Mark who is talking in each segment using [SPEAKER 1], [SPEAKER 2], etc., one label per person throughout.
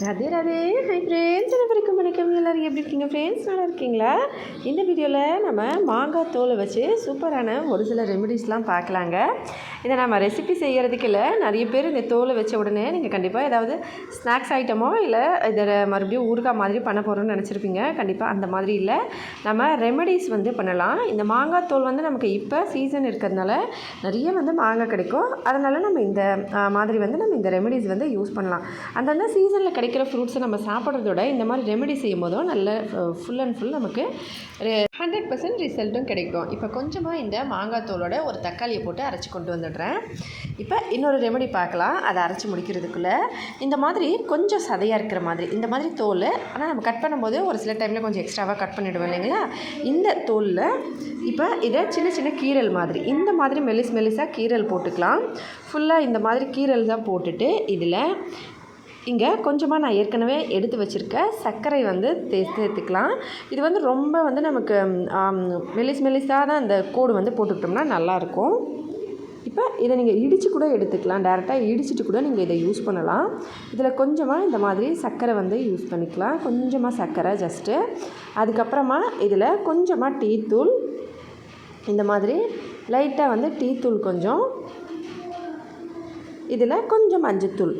[SPEAKER 1] Radhe Radhe. Hi friends அனைவருக்கும் வணக்கம். எல்லோரும் எப்படி இருக்கீங்க ஃப்ரெண்ட்ஸ் நல்லா இருக்கீங்களா? இந்த வீடியோவில் நம்ம மாங்காய் தோலை வச்சு சூப்பரான ஒரு சில ரெமெடிஸ்லாம் பார்க்கலாங்க. இதை நம்ம ரெசிபி செய்கிறதுக்கு இல்லை நிறைய பேர் இந்த தோலை வச்ச உடனே நீங்கள் கண்டிப்பாக ஏதாவது ஸ்நாக்ஸ் ஐட்டமோ இல்லை இதை மறுபடியும் ஊறுகாய் மாதிரி பண்ண போகிறோம்னு நினச்சிருப்பீங்க. கண்டிப்பாக அந்த மாதிரி இல்லை. நம்ம ரெமெடிஸ் வந்து பண்ணலாம். இந்த மாங்காய் தோல் வந்து நமக்கு இப்போ சீசன் இருக்கிறதுனால நிறைய வந்து மாங்காய் கிடைக்கும். அதனால் நம்ம இந்த மாதிரி வந்து நம்ம இந்த ரெமெடிஸ் வந்து யூஸ் பண்ணலாம். அந்தந்த சீசனில் கிடைக்கும் கிடைக்கிற ஃப்ரூட்ஸை நம்ம சாப்பிட்றதோட இந்த மாதிரி ரெமெடி செய்யும் போதும் நல்ல ஃபுல் அண்ட் ஃபுல் நமக்கு ஹண்ட்ரட் பர்சன்ட் ரிசல்ட்டும் கிடைக்கும். இப்போ கொஞ்சமாக இந்த மாங்காய் தோலோட ஒரு தக்காளியை போட்டு அரைச்சி கொண்டு வந்துடுறேன். இப்போ இன்னொரு ரெமெடி பார்க்கலாம். அதை அரைச்சி முடிக்கிறதுக்குள்ளே இந்த மாதிரி கொஞ்சம் சதையாக இருக்கிற மாதிரி இந்த மாதிரி தோல் ஆனால் நம்ம கட் பண்ணும்போது ஒரு சில டைமில் கொஞ்சம் எக்ஸ்ட்ராவாக கட் பண்ணிவிடுவோம் இல்லைங்களா? இந்த தோலில் இப்போ இதை சின்ன சின்ன கீரல் மாதிரி இந்த மாதிரி மெலிஸ் மெலிஸாக கீரல் போட்டுக்கலாம். ஃபுல்லாக இந்த மாதிரி கீரல் தான் போட்டுட்டு இதில் இங்கே கொஞ்சமாக நான் ஏற்கனவே எடுத்து வச்சுருக்க சர்க்கரை வந்து சேர்த்துக்கலாம் இது வந்து ரொம்ப வந்து நமக்கு மெலிஸ் மெலிஸாக தான் அந்த கோடு வந்து போட்டுக்கிட்டோம்னா நல்லாயிருக்கும் இப்போ இதை நீங்கள் இடித்து கூட எடுத்துக்கலாம். டேரெக்டாக இடிச்சிட்டு கூட நீங்கள் இதை யூஸ் பண்ணலாம். இதில் கொஞ்சமாக இந்த மாதிரி சர்க்கரை வந்து யூஸ் பண்ணிக்கலாம். கொஞ்சமாக சர்க்கரை ஜஸ்ட்டு அதுக்கப்புறமா இதில் கொஞ்சமாக டீத்தூள் இந்த மாதிரி லைட்டாக வந்து டீத்தூள் கொஞ்சம். இதில் கொஞ்சம் மஞ்சத்தூள்.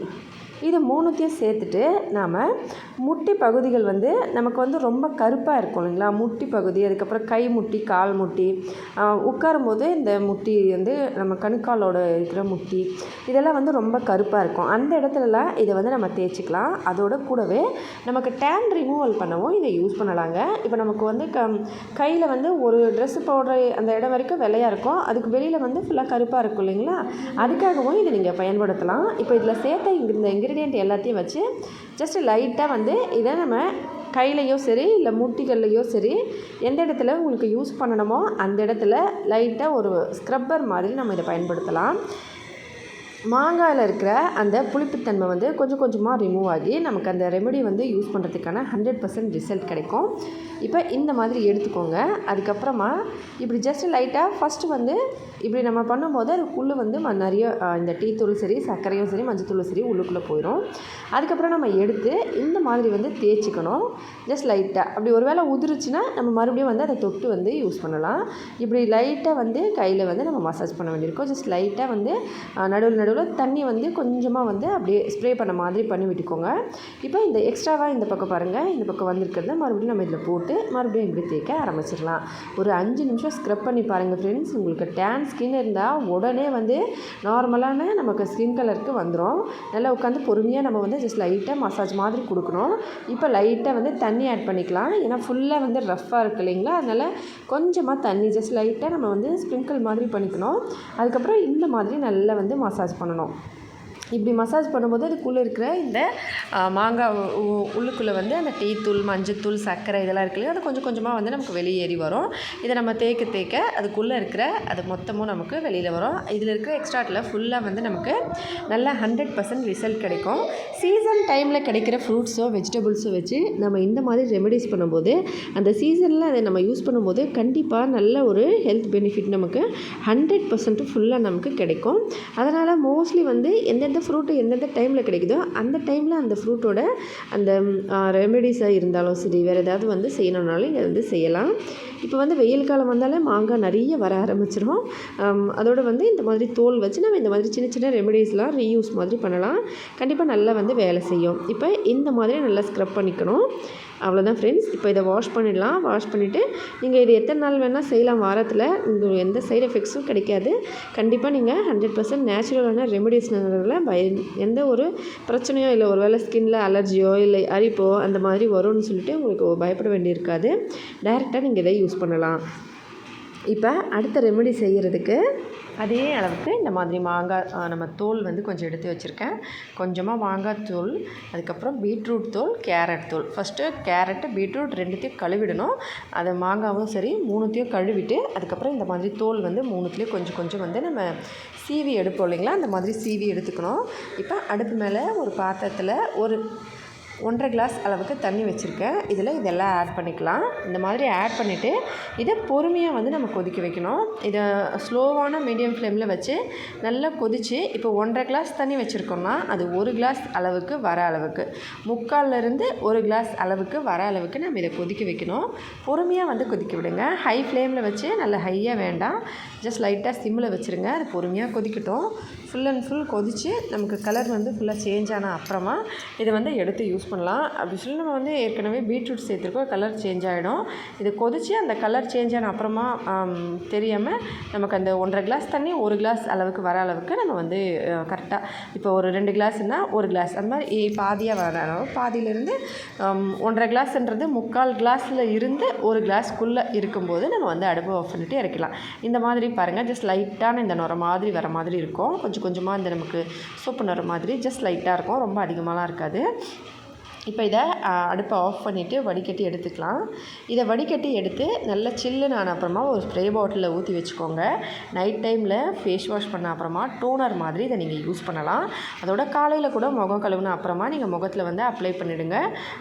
[SPEAKER 1] இது மூணுத்தையும் சேர்த்துட்டு நாம் முட்டி பகுதிகள் வந்து நமக்கு வந்து ரொம்ப கருப்பாக இருக்கும் இல்லைங்களா? முட்டி பகுதி அதுக்கப்புறம் கை முட்டி கால் முட்டி உட்காரும்போது இந்த முட்டி வந்து நம்ம கணுக்காலோட இருக்கிற முட்டி இதெல்லாம் வந்து ரொம்ப கருப்பாக இருக்கும். அந்த இடத்துலலாம் இதை வந்து நம்ம தேய்ச்சிக்கலாம். அதோட கூடவே நமக்கு டேன் ரிமூவல் பண்ணவும் இதை யூஸ் பண்ணலாங்க. இப்போ நமக்கு வந்து க கையில் வந்து ஒரு ட்ரெஸ்ஸு போடுற அந்த இடம் வரைக்கும் வெள்ளையாக இருக்கும். அதுக்கு வெளியில் வந்து ஃபுல்லாக கருப்பாக இருக்கும் இல்லைங்களா? அதுக்காகவும் இதை நீங்கள் பயன்படுத்தலாம். இப்போ இதில் சேர்த்த இந்த இங்கே இன்க்ரீடியன்ட் எல்லாத்தையும் வச்சு ஜஸ்ட் லைட்டாக வந்து இதை நம்ம கையிலையோ சரி இல்லை மூட்டிகள்லையோ சரி எந்த இடத்துல உங்களுக்கு யூஸ் பண்ணணுமோ அந்த இடத்துல லைட்டாக ஒரு ஸ்க்ரப்பர் மாதிரி நம்ம இதை பயன்படுத்தலாம். மாங்காயில் இருக்கிற அந்த புளிப்புத்தன்மை வந்து கொஞ்சம் கொஞ்சமாக ரிமூவ் ஆகி நமக்கு அந்த ரெமெடி வந்து யூஸ் பண்ணுறதுக்கான ஹண்ட்ரட் பர்சன்ட் ரிசல்ட் கிடைக்கும். இப்போ இந்த மாதிரி எடுத்துக்கோங்க. அதுக்கப்புறமா இப்படி ஜஸ்ட் லைட்டாக ஃபஸ்ட்டு வந்து இப்படி நம்ம பண்ணும்போது அது அதுக்குள்ளே வந்து ம- நிறைய இந்த டீ தூள் சரி சர்க்கரையும் சரி மஞ்சத்தூளும் சரி உள்ளுக்குள்ளே போயிடும் அதுக்கப்புறம் நம்ம எடுத்து இந்த மாதிரி வந்து தேய்ச்சிக்கணும். ஜஸ்ட் லைட்டாக அப்படி ஒரு வேளை உதிருச்சுன்னா நம்ம மறுபடியும் வந்து அதை தொட்டு வந்து யூஸ் பண்ணலாம். இப்படி லைட்டாக வந்து கையில் வந்து நம்ம மசாஜ் பண்ண வேண்டியிருக்கும். ஜஸ்ட் லைட்டாக வந்து நடுவில் நடுவில் தண்ணி வந்து கொஞ்சமாக வந்து அப்படியே ஸ்ப்ரே பண்ண மாதிரி பண்ணி விட்டுக்கோங்க. இப்போ இந்த எக்ஸ்ட்ராவாக இந்த பக்கம் பாருங்கள் இந்த பக்கம் வந்திருக்கிறத மறுபடியும் நம்ம இதில் போட்டு மறுபடியும் இப்படி தேய்க்க ஆரம்பிச்சிடலாம். ஒரு அஞ்சு நிமிஷம் ஸ்க்ரப் பண்ணி பாருங்கள் ஃப்ரெண்ட்ஸ் உங்களுக்கு டேன் ஸ்கின் இருந்தால் உடனே வந்து நார்மலான நமக்கு ஸ்கின் கலருக்கு வந்துடும் நல்லா உட்காந்து பொறுமையாக நம்ம வந்து ஜஸ்ட் லைட்டாக மசாஜ் மாதிரி கொடுக்கணும். இப்போ லைட்டாக வந்து தண்ணி ஆட் பண்ணிக்கலாம். ஏன்னா ஃபுல்லாக வந்து ரஃப்பாக இருக்கு இல்லைங்களா? அதனால் கொஞ்சமாக தண்ணி ஜஸ்ட் லைட்டாக நம்ம வந்து ஸ்ப்ரிங்கிள் மாதிரி பண்ணிக்கணும். அதுக்கப்புறம் இந்த மாதிரி நல்லா வந்து மசாஜ் பண்ணணும். இப்படி மசாஜ் பண்ணும்போது அதுக்குள்ளே இருக்கிற இந்த மாங்காய் உ- உள்ளுக்குள்ளே வந்து அந்த டீ தூள் மஞ்சத்தூள் சர்க்கரை இதெல்லாம் இருக்கு இல்லையா? அது கொஞ்சம் கொஞ்சமாக வந்து நமக்கு வெளியேறி வரும். இதை நம்ம தேய்க்க தேய்க்க அதுக்குள்ளே இருக்கிற அது மொத்தமும் நமக்கு வெளியில் வரும். இதில் இருக்கிற எக்ஸ்ட்ராட்டில் ஃபுல்லாக வந்து நமக்கு நல்ல ஹண்ட்ரட் பர்சன்ட் ரிசல்ட் கிடைக்கும். சீசன் டைமில் கிடைக்கிற ஃப்ரூட்ஸோ வெஜிடபிள்ஸோ வச்சு நம்ம இந்த மாதிரி ரெமெடிஸ் பண்ணும்போது அந்த சீசனில் அதை நம்ம யூஸ் பண்ணும்போது கண்டிப்பாக நல்ல ஒரு ஹெல்த் பெனிஃபிட் நமக்கு ஹண்ட்ரட் பர்சன்ட்டு ஃபுல்லாக நமக்கு கிடைக்கும். அதனால் மோஸ்ட்லி வந்து எந்தெந்த ஃப்ரூட்டு எந்தெந்த டைமில் கிடைக்குதோ அந்த டைமில் அந்த ஃப்ரூட்டோட அந்த ரெமெடிஸாக இருந்தாலும் சரி வேறு ஏதாவது வந்து செய்யணுன்னாலும் இதை வந்து செய்யலாம். இப்போ வந்து வெயில் காலம் வந்தாலே மாங்காய் நிறைய வர ஆரம்பிச்சிடும் அதோடு அதோட வந்து இந்த மாதிரி தோல் வச்சு நம்ம இந்த மாதிரி சின்ன சின்ன ரெமெடிஸ்லாம் ரீயூஸ் மாதிரி பண்ணலாம். கண்டிப்பாக நல்லா வந்து வேலை செய்யும். இப்போ இந்த மாதிரி நல்லா ஸ்க்ரப் பண்ணிக்கணும். அவ்வளோதான் ஃப்ரெண்ட்ஸ் இப்போ இதை வாஷ் பண்ணிடலாம். வாஷ் பண்ணிவிட்டு நீங்கள் இது எத்தனை நாள் வேணால் செய்யலாம் வாரத்தில். இந்த எந்த சைடு எஃபெக்ட்ஸும் கிடைக்காது. கண்டிப்பாக நீங்கள் ஹண்ட்ரட் பர்சன்ட் நேச்சுரலான ரெமடிஸ்னால பய எந்த ஒரு பிரச்சனையோ இல்லை ஒரு வேளை ஸ்கின்ல அலர்ஜியோ இல்லை அரிப்போ அந்த மாதிரி வரும்னு சொல்லிட்டு உங்களுக்கு பயப்பட வேண்டியிருக்காது. டைரெக்டாக நீங்கள் இதை யூஸ் பண்ணலாம். இப்போ அடுத்த ரெமெடி செய்கிறதுக்கு அதே அளவுக்கு இந்த மாதிரி மாங்காய் நம்ம தோல் வந்து கொஞ்சம் எடுத்து வச்சுருக்கேன். கொஞ்சமாக மாங்காய் தோல் அதுக்கப்புறம் பீட்ரூட் தோல் கேரட் தோல். ஃபஸ்ட்டு கேரட்டு பீட்ரூட் ரெண்டுத்தையும் கழுவிடணும். அது மாங்காவும் சரி மூணுத்தையும் கழுவிட்டு அதுக்கப்புறம் இந்த மாதிரி தோல் வந்து மூணுத்துலேயும் கொஞ்சம் கொஞ்சம் வந்து நம்ம சீவி எடுப்போம் இல்லைங்களா? அந்த மாதிரி சீவி எடுத்துக்கணும். இப்போ அடுப்பு மேலே ஒரு பாத்திரத்தில் ஒரு ஒன்றரை கிளாஸ் அளவுக்கு தண்ணி வச்சுருக்கேன். இதில் இதெல்லாம் ஆட் பண்ணிக்கலாம். இந்த மாதிரி ஆட் பண்ணிவிட்டு இதை பொறுமையாக வந்து நம்ம கொதிக்க வைக்கணும். இதை ஸ்லோவான மீடியம் ஃப்ளேமில் வச்சு நல்லா கொதித்து இப்போ ஒன்றரை கிளாஸ் தண்ணி வச்சுருக்கோம்னா அது ஒரு கிளாஸ் அளவுக்கு வர அளவுக்கு. முக்கால்லேருந்து ஒரு கிளாஸ் அளவுக்கு வர அளவுக்கு நம்ம இதை கொதிக்க வைக்கணும். பொறுமையாக வந்து கொதிக்க விடுங்க. ஹை ஃப்ளேமில் வச்சு நல்லா ஹையாக வேண்டாம். ஜஸ்ட் லைட்டாக சிம்மில் வச்சுருங்க. அது பொறுமையாக கொதிக்கட்டும். ஃபுல் அண்ட் ஃபுல் கொதித்து நமக்கு கலர் வந்து ஃபுல்லாக சேஞ்ச் ஆன அப்புறமா இதை வந்து எடுத்து யூஸ் பண்ணலாம். அப்படி சொல்லி நம்ம வந்து ஏற்கனவே பீட்ரூட் சேர்த்துருக்கோம். கலர் சேஞ்ச் ஆகிடும் இது கொதித்து அந்த கலர் சேஞ்ச் ஆன அப்புறமா தெரியாமல் நமக்கு அந்த ஒன்றரை கிளாஸ் தண்ணி ஒரு கிளாஸ் அளவுக்கு வர அளவுக்கு நம்ம வந்து கரெக்டாக இப்போ ஒரு ரெண்டு கிளாஸ்னால் ஒரு கிளாஸ் அந்த மாதிரி பாதியாக வர அளவு. பாதியிலேருந்து ஒன்றரை கிளாஸ்ன்றது முக்கால் கிளாஸில் இருந்து ஒரு கிளாஸ்க்குள்ளே இருக்கும்போது நம்ம வந்து அடுப்பு ஆஃப் பண்ணிவிட்டு இறக்கலாம் இந்த மாதிரி பாருங்கள் ஜஸ்ட் லைட்டான இந்த நுர மாதிரி வர மாதிரி இருக்கும். கொஞ்சம் கொஞ்சமாக இந்த நமக்கு சோப்பு நுர மாதிரி ஜஸ்ட் லைட்டாக இருக்கும். ரொம்ப அதிகமாகலாம் இருக்காது. இப்போ இதை அடுப்பை ஆஃப் பண்ணிவிட்டு வடிகட்டி எடுத்துக்கலாம். இதை வடிகட்டி எடுத்து நல்லா சில்லுன்னு ஆன அப்புறமா ஒரு ஸ்ப்ரே பாட்டிலில் ஊற்றி வச்சுக்கோங்க. நைட் டைமில் ஃபேஸ் வாஷ் பண்ண அப்புறமா டோனர் மாதிரி இதை நீங்கள் யூஸ் பண்ணலாம். அதோட காலையில் கூட முகம் கழுவுன அப்புறமா நீங்கள் முகத்தில் வந்து அப்ளை பண்ணிவிடுங்க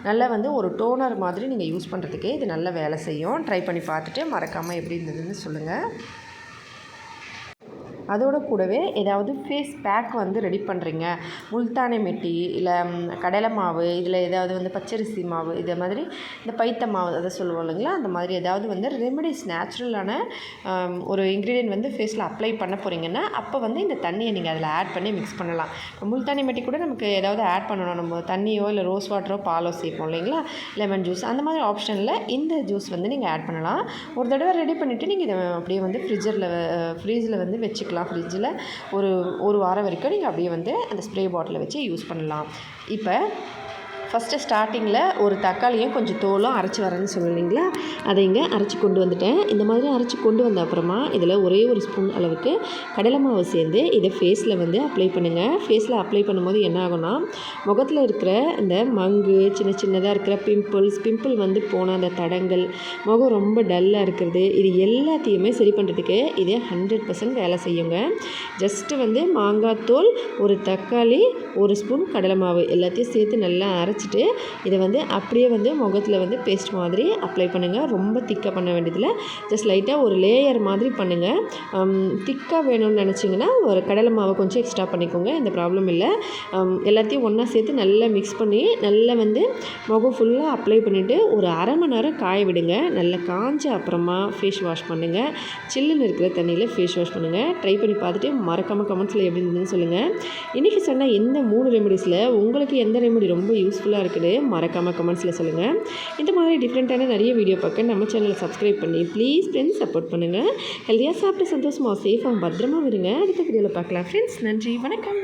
[SPEAKER 1] நல்லா வந்து ஒரு டோனர் மாதிரி நீங்கள் யூஸ் பண்ணுறதுக்கே இது நல்ல வேலை செய்யும். ட்ரை பண்ணி பார்த்துட்டு மறக்காமல் எப்படி இருந்ததுன்னு சொல்லுங்கள் அதோட கூடவே ஏதாவது ஃபேஸ் பேக் வந்து ரெடி பண்ணுறீங்க முல்தானை மெட்டி இல்லை கடலை மாவு இதில் ஏதாவது வந்து பச்சரிசி மாவு இதை மாதிரி இந்த பைத்த மாவு அதை சொல்லுவோம் இல்லைங்களா? அந்த மாதிரி ஏதாவது வந்து ரெமெடிஸ் நேச்சுரலான ஒரு இன்க்ரீடியன்ட் வந்து ஃபேஸில் அப்ளை பண்ண போகிறீங்கன்னா அப்போ வந்து இந்த தண்ணியை நீங்கள் அதில் ஆட் பண்ணி மிக்ஸ் பண்ணலாம். இப்போ முல்தானி மெட்டி கூட நமக்கு ஏதாவது ஆட் பண்ணணும். நம்ம தண்ணியோ இல்லை ரோஸ் வாட்டரோ பாலோ சேர்ப்போம் இல்லைங்களா? லெமன் ஜூஸ் அந்த மாதிரி ஆப்ஷனில் இந்த ஜூஸ் வந்து நீங்கள் ஆட் பண்ணலாம். ஒரு தடவை ரெடி பண்ணிவிட்டு நீங்கள் இதை அப்படியே வந்து ஃப்ரிட்ஜரில் ஃப்ரீஸில் வந்து வச்சுக்கலாம். வச்சுக்கலாம் ஃப்ரிட்ஜில் ஒரு ஒரு வாரம் வரைக்கும் நீங்கள் அப்படியே வந்து அந்த ஸ்ப்ரே பாட்டிலை வச்சு யூஸ் பண்ணலாம். இப்போ ஃபஸ்ட்டு ஸ்டார்டிங்கில் ஒரு தக்காளியும் கொஞ்சம் தோலும் அரைச்சி வரேன்னு சொல்லுவீங்களா அதை இங்கே அரைச்சி கொண்டு வந்துட்டேன். இந்த மாதிரி அரைச்சி கொண்டு வந்த அப்புறமா இதில் ஒரே ஒரு ஸ்பூன் அளவுக்கு கடலை மாவு சேர்ந்து இதை ஃபேஸில் வந்து அப்ளை பண்ணுங்கள் ஃபேஸில் அப்ளை பண்ணும்போது என்ன ஆகும்னா முகத்தில் இருக்கிற இந்த மங்கு சின்ன சின்னதாக இருக்கிற பிம்பிள்ஸ் பிம்பிள் வந்து போன அந்த தடங்கள் முகம் ரொம்ப டல்லாக இருக்கிறது இது எல்லாத்தையுமே சரி பண்ணுறதுக்கு இது ஹண்ட்ரட் பர்சன்ட் வேலை செய்யுங்க. ஜஸ்ட்டு வந்து மாங்காய் தோல் ஒரு தக்காளி ஒரு ஸ்பூன் கடலை மாவு எல்லாத்தையும் சேர்த்து நல்லா அரைச்சி வச்சுட்டு இதை வந்து அப்படியே வந்து முகத்தில் வந்து பேஸ்ட் மாதிரி அப்ளை பண்ணுங்கள் ரொம்ப திக்காக பண்ண வேண்டியதில்லை. ஜஸ்ட் லைட்டாக ஒரு லேயர் மாதிரி பண்ணுங்கள் திக்காக வேணும்னு நினச்சிங்கன்னா ஒரு கடலை மாவை கொஞ்சம் எக்ஸ்ட்ரா பண்ணிக்கோங்க. இந்த ப்ராப்ளம் இல்லை. எல்லாத்தையும் ஒன்றா சேர்த்து நல்லா மிக்ஸ் பண்ணி நல்லா வந்து முகம் ஃபுல்லாக அப்ளை பண்ணிவிட்டு ஒரு அரை மணி நேரம் காய விடுங்க. நல்லா காஞ்ச அப்புறமா ஃபேஸ் வாஷ் பண்ணுங்கள் சில்லுன்னு இருக்கிற தண்ணியில் ஃபேஸ் வாஷ் பண்ணுங்கள் ட்ரை பண்ணி பார்த்துட்டு மறக்காமல் கமெண்ட்ஸில் எப்படி இருந்ததுன்னு சொல்லுங்கள் இன்றைக்கி சொன்ன இந்த மூணு ரெமெடிஸில் உங்களுக்கு எந்த ரெமெடி ரொம்ப யூஸ்ஃபுல் யூஸ்ஃபுல்லாக இருக்குது. மறக்காமல் கமெண்ட்ஸில் சொல்லுங்கள் இந்த மாதிரி டிஃப்ரெண்ட்டான நிறைய வீடியோ பார்க்க நம்ம சேனலை சப்ஸ்கிரைப் பண்ணி ப்ளீஸ் ஃப்ரெண்ட்ஸ் சப்போர்ட் பண்ணுங்கள் ஹெல்த்தியாக சாப்பிட்டு சந்தோஷமாக சேஃபாக பத்திரமா விடுங்க அடுத்த வீடியோவில் பார்க்கலாம். ஃப்ரெண்ட்ஸ் நன்றி வணக்கம்.